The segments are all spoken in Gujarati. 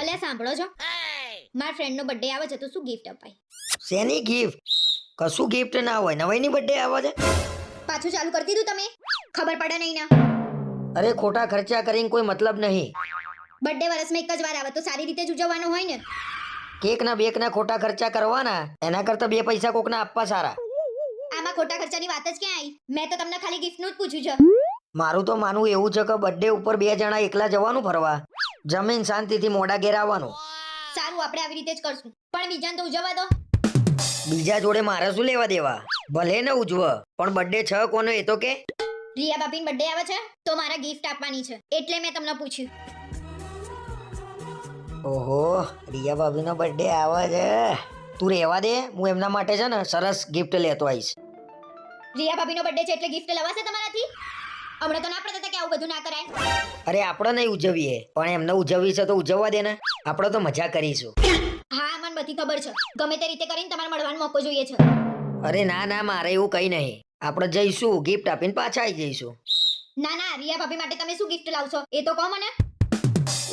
અલ્યા સાંભળો છો. મારા ફ્રેન્ડનો બર્થડે આવે છે તો શું ગિફ્ટ અપાય? શેની ગિફ્ટ કશું ગિફ્ટ ના હોય નવાઈની બર્થડે આવે છે? પાછું ચાલુ કરી દીધું તમે? ખબર પડે નહીં ના. અરે ખોટા ખર્ચા કરીને કોઈ મતલબ નહીં. બર્થડે વર્ષમાં એક જ વાર આવે તો સારી રીતે જ ઉજવવાનો હોય ને. કેક ના બેક ના ખોટા ખર્ચા કરવાના? એના કરતા બે પૈસા કોકના આપવા સારા. આમાં ખોટા ખર્ચાની વાત જ ક્યાં આવી? મેં તો તમને ખાલી ગિફ્ટનું જ પૂછ્યું છે. મારું તો માનવું એવું છે કે બર્થડે ઉપર બે જણા એકલા જવાનું ફરવા. જમીન શાંતિથી મોડા ઘેર આવવાનું સારું આપણે આવી રીતે જ કરશું. પણ બીજાને તો ઉજવવા દો. બીજા જોડે મારે શું લેવા દેવા? ભલે ને ઉજવ પણ બર્થડે છ કોનો એ તો કે? રિયા બાપીન બર્થડે આવે છે તો મારા ગિફ્ટ આપવાની છે. એટલે મેં તમને પૂછ્યું. ઓહો રિયા ભાભીનો બર્થડે આવે છે. તું રહેવા દે હું એમના માટે છે ને સરસ ગિફ્ટ લેતો આવીશ. રિયા ભાભીનો બર્થડે છે એટલે ગિફ્ટ લવાશે તમારાથી? હમણાં તો ના પડતા હતા કે આવું બધું ના કરાય. અરે આપણે નહીં ઉજવીએ પણ એમને ઉજવવી છે તો ઉજવવા દે ને. આપણે તો મજા કરીશું. હા મને બધી ખબર છે. ગમે તે રીતે કરીને તમારે મળવાનો મોકો જોઈએ છે. અરે ના ના મારે એવું કઈ નહીં. આપણે જઈશું ગિફ્ટ આપીને પાછા આવી જઈશું. ના ના રિયા ભાભી માટે તમે શું ગિફ્ટ લાવશો? એ તો કહો મને.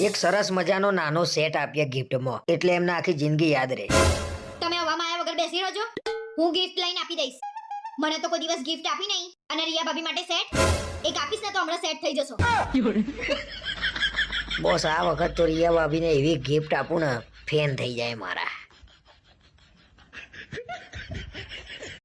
એક સરસ મજાનો નાનો સેટ આપીએ ગિફ્ટમાં એટલે એમને આખી જિંદગી યાદ રહે. તમે હવામાં આવ્યા વગર બેસી રહેજો. હું ગિફ્ટ લઈને આપી દઈશ. મને તો કોઈ દિવસ ગિફ્ટ આપી નહીં. અને રિયા ભાભી માટે સેટ એક આપીશ ને તો હમણાં સેટ થઈ જશો. બોસ આ વખત તો રિયા ભાભીને એવી ગિફ્ટ આપું ને ફેન થઈ જાય મારા.